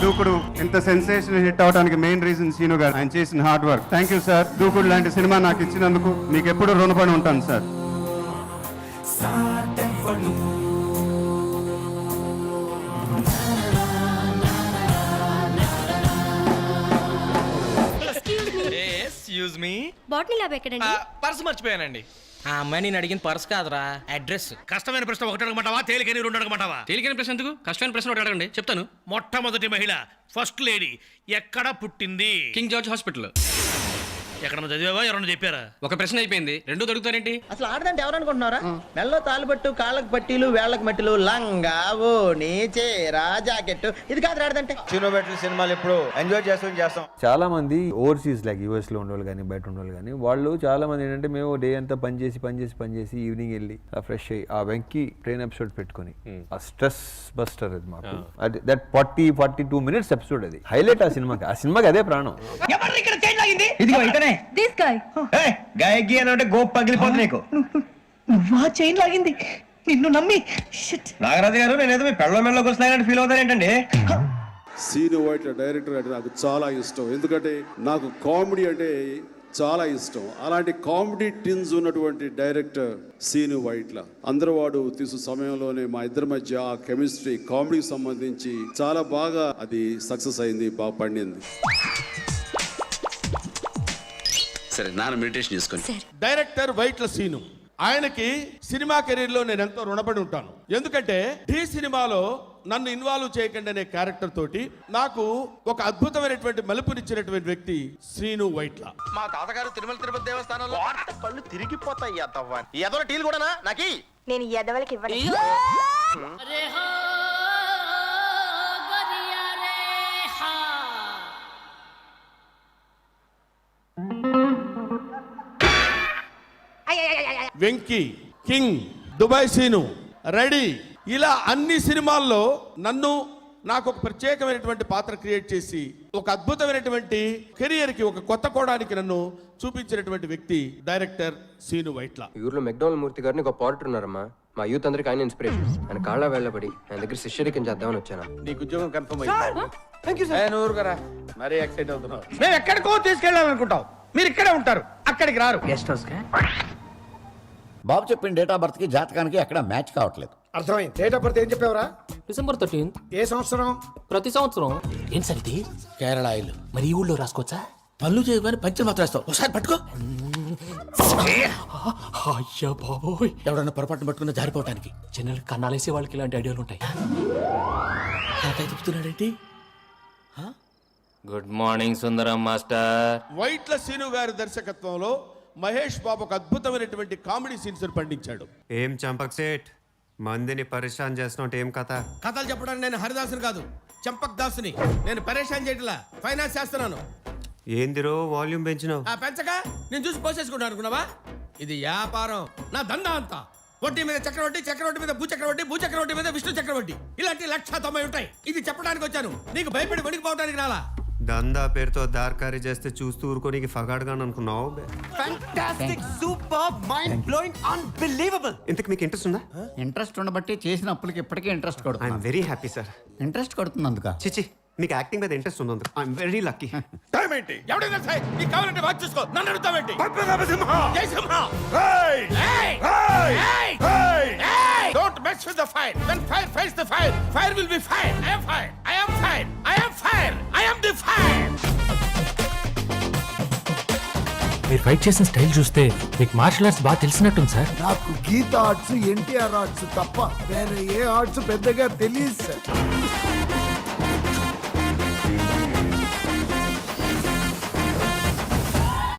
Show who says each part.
Speaker 1: దూకుడు ఇంత sensation hit అవడానికి మెయిన్ రీజన్ సీను గారు. ఆయన చేసిన hard work thank you sir Dookudu లాంటి సినిమా నాకు ఇచ్చినందుకు మీకు ఎప్పుడు రుణపడి ఉంటాను sir
Speaker 2: excuse me
Speaker 3: botany lab ఎక్కడండి?
Speaker 2: పర్స్ మర్చిపోయానండి.
Speaker 4: ఆ అమ్మాయి నేను అడిగిన పర్స్ కాదురా అడ్రస్
Speaker 5: కష్టమైన ప్రశ్న ఒకటి అడగమంటావా? తేలికని రెండు అడగమంటావా?
Speaker 6: తేలికైన ప్రశ్న ఎందుకు? కష్టమైన ప్రశ్న ఒకటి అడగండి చెప్తాను.
Speaker 5: మొట్టమొదటి మహిళ ఫస్ట్ లేడీ ఎక్కడ పుట్టింది?
Speaker 6: King George hospital.
Speaker 5: ఎక్కడ చదివావా? ఎవరన్నా చెప్పారా?
Speaker 6: ఒక ప్రశ్న అయిపోయింది. రెండు దొరుకుతారేంటి
Speaker 4: అసలు ఆడదంటే ఎవరనుకుంటున్నారా మెల్లో తాలుబట్టు కాళ్ళకు పట్టీలు వేళ్ళకు మట్టిలు లంగా ఓణి చీర జాకెట్ ఇది కాదు ఆడదంటే.
Speaker 7: చిన్నోబెట్ల సినిమాలు ఎప్పుడు ఎంజాయ్ చేస్తూ చేస్తాం.
Speaker 8: చాలా మంది ఓవర్సీస్ లైక్ యూఎస్లో ఉండేవాళ్ళు కానీ బయట ఉండేవాళ్ళు కానీ వాళ్ళు చాలా మంది ఏంటంటే మేము డే అంతా పని చేసి పని చేసి పని చేసి ఈవినింగ్ వెళ్ళి ఫ్రెష్ అయ్యి ఆ వెంకీ ట్రైన్ ఎపిసోడ్ పెట్టుకొని ఆ స్ట్రెస్ బస్టర్ అది మాకు. అది that forty forty two minutes episode అది. హైలైట్ ఆ సినిమాకి. ఆ సినిమాకి అదే ప్రాణం.
Speaker 5: ఎవరు ఇక్కడ చేంజ్ లాగింది?
Speaker 7: ఇదిగో ఇతనే.
Speaker 3: దిస్ గాయ్
Speaker 7: గాయకి అని అంటే గోప్ పగిలిపోతుంది నీకు.
Speaker 4: నువ్వా చైన్ లాగింది. నిన్ను నమ్మి. షిట్
Speaker 7: నాగరాజు గారు నేనేదో మీ పెళ్ళ మెళ్ళకి వస్తున్నాయని ఫీల్ అవుతాను ఏంటండి?
Speaker 9: సీను వైట్ డైరెక్టర్ అంటే నాకు చాలా ఇష్టం. ఎందుకంటే నాకు కామెడీ అంటే చాలా ఇష్టం. అలాంటి కామెడీ టిన్స్ ఉన్నటువంటి డైరెక్టర్ సీను వైట్ల అందరూ వాడు తీసు సమయంలోనే మా ఇద్దరి మధ్య ఆ కెమిస్ట్రీ కామెడీకి సంబంధించి చాలా బాగా అది సక్సెస్ అయింది బాగా పండింది.
Speaker 10: సరే నాన్న మెడిటేషన్ చేసుకోండి.
Speaker 11: డైరెక్టర్ వైట్ల సీను ఆయనకి సినిమా కెరీర్లో నేను ఎంతో రుణపడి ఉంటాను. ఎందుకంటే ఢీ సినిమాలో నన్ను ఇన్వాల్వ్ చేయకండి అనే క్యారెక్టర్ తోటి నాకు ఒక అద్భుతమైనటువంటి మలుపునిచ్చినటువంటి వ్యక్తి శ్రీను వైట్ల
Speaker 2: మా తాతగారు తిరుమల తిరుపతి దేవస్థానంలో
Speaker 4: కళ్ళు తిరిగిపోతాయి అత్తవ్వ. ఎదవ టీలు కూడానా? నాకి?
Speaker 3: నేను ఎదవలకి ఇవ్వను.
Speaker 11: Venky King Dubai Seenu Ready. ఇలా అన్ని సినిమాల్లో నన్ను నాకు ఒక ప్రత్యేకమైనటువంటి పాత్ర క్రియేట్ చేసి ఒక అద్భుతమైనటువంటి కెరియర్కి ఒక కొత్త కోణానికి నన్ను చూపించినటువంటి వ్యక్తి డైరెక్టర్ సీను వైట్ల.
Speaker 12: ఊర్లో మెక్డోనల్ మూర్తి గారిని ఒక పాడటర్ ఉన్నారమ్మా. మా యూత్ అందరికి ఆయన ఇన్స్పిరేషన్. ఆయన కాళ్ళ వెళ్ళబడి ఆయన దగ్గర శిష్యరికం చేద్దామని వచ్చాను.
Speaker 7: నీకు ఉద్యోగం కన్ఫర్మ్ అయింది? కదా మరీ ఎక్సైట్ అవుతున్నావు.
Speaker 5: మేము ఎక్కడికో తీసుకెళ్ళాలనుకుంటాం మీరు ఇక్కడే ఉంటారు. అక్కడికి రారు.
Speaker 4: గెస్ట్ హౌస్
Speaker 10: బాబు చెప్పిన డేట్ ఆఫ్ బర్త్కి జాతకానికి ఎక్కడ మ్యాచ్ కావట్లేదు.
Speaker 11: అర్థమైంది. డేట్ ఆఫ్ బర్త్ ఏం చెప్పావరా?
Speaker 4: December thirteenth.
Speaker 11: ఏ సంవత్సరం?
Speaker 4: ప్రతి సంవత్సరం. ఏం సరిది?
Speaker 5: కేరళ ఆయిల్.
Speaker 4: మరి ఈ ఊళ్ళో రాసుకోవచ్చా?
Speaker 5: పళ్ళు చేయగానే పంచలు మాత్రం వేస్తావు. ఒకసారి పట్టుకో.
Speaker 4: అయ్యా బాబోయ్.
Speaker 5: ఎవడన్నా పొరపాటున పట్టుకున్న జారిపోవటానికి.
Speaker 4: జనరల్ కన్నాలేసే వాళ్ళకి ఇలాంటి ఐడియాలు ఉంటాయి.
Speaker 5: నాకై చెప్తున్నాడేంటి?
Speaker 6: Good morning Sundaram master.
Speaker 11: Vaitla Seenu గారి దర్శకత్వంలో మహేష్ బాబు ఒక అద్భుతమైనటువంటి కామెడీ సీన్స్ పండించాడు.
Speaker 1: ఏం చంపక్ సేట్? మందిని పరిశాన్ చేస్తున్నట్టు ఏం కథ?
Speaker 11: కథలు చెప్పడానికి నేను హరిదాసుని కాదు చంపక్ దాసుని. నేను పరేషాన్ చేయట్లా ఫైనాన్స్ చేస్తున్నాను.
Speaker 1: ఏందిరో వాల్యూమ్ పెంచినావు?
Speaker 11: ఆ పెంచక? నేను చూసి పోసేసుకుంటాను అనుకున్నావా? ఇది వ్యాపారం నా దందా అంతా. వడ్డీ మీద చక్రవడ్డీ చక్రవడ్డీ మీద భూ చక్రవడ్డీ భూ చక్రవడ్డీ మీద విష్ణు చక్రవడ్డీ ఇలాంటి లక్ష తొంభై ఉంటాయి. ఇది చెప్పడానికి వచ్చాను. నీకు భయపడి వణికిపోవడానికి రాలా.
Speaker 1: దందా పేరుతో దార్కారీ చేస్తే చూస్తూ ఊరుకోనికి ఫగాడుగా అనుకున్నావు
Speaker 4: fantastic super mind blowing unbelievable
Speaker 1: ఇంతకు మీకు ఇంట్రెస్ట్ ఉందా?
Speaker 10: ఇంట్రెస్ట్ ఉండబట్టి చేసిన అప్పులకి ఇప్పటికే ఇంట్రెస్ట్ కొడుతుంది
Speaker 1: I'm very happy sir
Speaker 10: interest కొడుతున్నందుక?
Speaker 1: చిచి మీకు యాక్టింగ్ మీద ఇంట్రెస్ట్ ఉంది ఐఎమ్ వెరీ లక్కీ
Speaker 11: టైం ఏంటి? ఎవడైనా సరే నీకు కావాలంటే వాచ్ చూసుకో. నన్ను అడుగుతావేంటి? Jai Simha! Don't mess with the fire when fire fights the fire fire will be fire I am fire I am fire I am fire the fire
Speaker 4: మీరు fight చేసిన style చూస్తే మీకు మార్షల్ ఆర్ట్స్ బాగా తెలిసినట్టుంది sir.
Speaker 9: నాకు గీత arts NTR arts తప్ప వేరే ఏ arts పెద్దగా తెలియదు సార్.